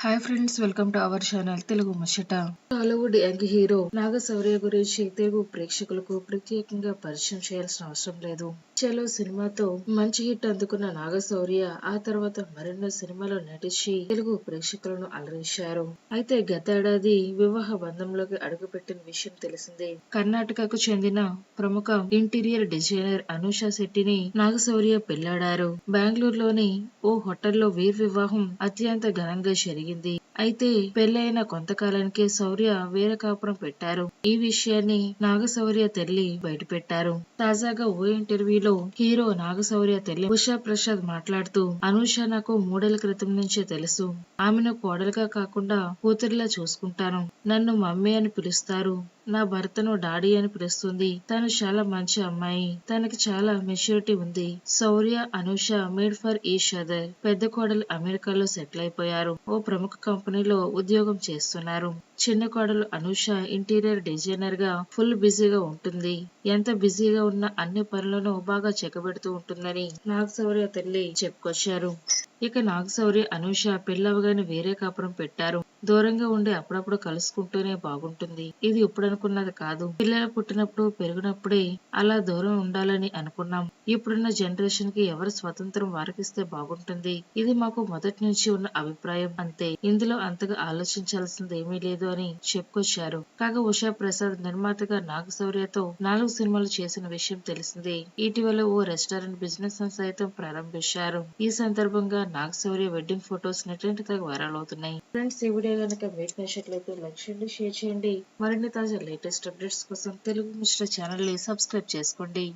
Hi friends welcome to our channel Telugu ముచ్చట Tollywood young hero Naga Shaurya గురించి తెలుగు ప్రేక్షకులకు ప్రత్యేకంగా పరిచయం చేయాల్సిన అవసరం లేదు. చలో సినిమాతో మంచి హిట్ అందుకున్న నాగశౌర్య ఆ తర్వాత మరెన్నో సినిమాలో నటించి తెలుగు ప్రేక్షకులను అలరించారు. అయితే గతేడాది వివాహ బంధంలోకి అడుగుపెట్టిన విషయం తెలిసిందే. కర్ణాటకకు చెందిన ప్రముఖ ఇంటీరియర్ డిజైనర్ అనూష శెట్టిని నాగశౌర్య పెళ్ళాడారు. బెంగళూరులోని ఓ హోటల్లో వీర్ వివాహం అత్యంత ఘనంగా జరిగింది in the అయితే పెళ్ళైన కొంతకాలానికే శౌర్య వేరే కాపురం పెట్టారు. ఈ విషయాన్ని నాగశౌర్య తల్లి బయటపెట్టారు. తాజాగా ఓ ఇంటర్వ్యూలో హీరో నాగశౌర్య తల్లి ఉషా ప్రసాద్ మాట్లాడుతూ అనూష నాకు మూడేళ్ళ క్రితం నుంచే తెలుసు. ఆమెను కోడలుగా కాకుండా కూతురిలా చూసుకుంటాను. నన్ను మమ్మీ అని పిలుస్తారు. నా భర్తను డాడీ అని పిలుస్తుంది. తను చాలా మంచి అమ్మాయి. తనకి చాలా మెచ్యూరిటీ ఉంది. Shaurya Anusha made for each other. పెద్ద కోడలు అమెరికాలో సెటిల్ అయిపోయారు. ఓ ప్రముఖ కంపెనీ కంపెనీలో ఉద్యోగం చేస్తున్నారు. చిన్న కోడలు అనూష ఇంటీరియర్ డిజైనర్గా ఫుల్ బిజీగా ఉంటుంది. ఎంత బిజీగా ఉన్న అన్ని పనులను బాగా చెక్కబెడుతూ ఉంటుందని నాగశౌర్య తల్లి చెప్పుకొచ్చారు. ఇక నాగశౌర్య అనూష పెళ్ళవగానే వేరే కాపురం పెట్టారు. దూరంగా ఉండి అప్పుడప్పుడు కలుసుకుంటూనే బాగుంటుంది. ఇది ఇప్పుడు అనుకున్నది కాదు. పిల్లలు పుట్టినప్పుడు పెరిగినప్పుడే అలా దూరం ఉండాలని అనుకున్నాం. ఇప్పుడున్న జనరేషన్కి ఎవరు స్వతంత్రం వారికిస్తే బాగుంటుంది. ఇది మాకు మొదటి నుంచి ఉన్న అభిప్రాయం అంతే. ఇందులో అంతగా ఆలోచించాల్సింది ఏమీ లేదు అని చెప్పుకొచ్చారు. కాగా ఉషా ప్రసాద్ నిర్మాతగా నాగశౌర్యతో నాలుగు సినిమాలు చేసిన విషయం తెలిసిందే. ఇటీవల ఓ రెస్టారెంట్ బిజినెస్ సైతం ప్రారంభించారు. ఈ సందర్భంగా నాగశౌర్య వెడ్డింగ్ ఫొటోస్ నెట్టింటి వైరల్ అవుతున్నాయి. ఫ్రెండ్స్ ఈ వీడియో కనుక మీకు నచ్చినట్లయితే లైక్ చేయండి షేర్ చేయండి. మరిన్ని తాజా లేటెస్ట్ అప్డేట్స్ కోసం తెలుగు మిశ్ర ఛానల్ని సబ్స్క్రైబ్ చేసుకోండి.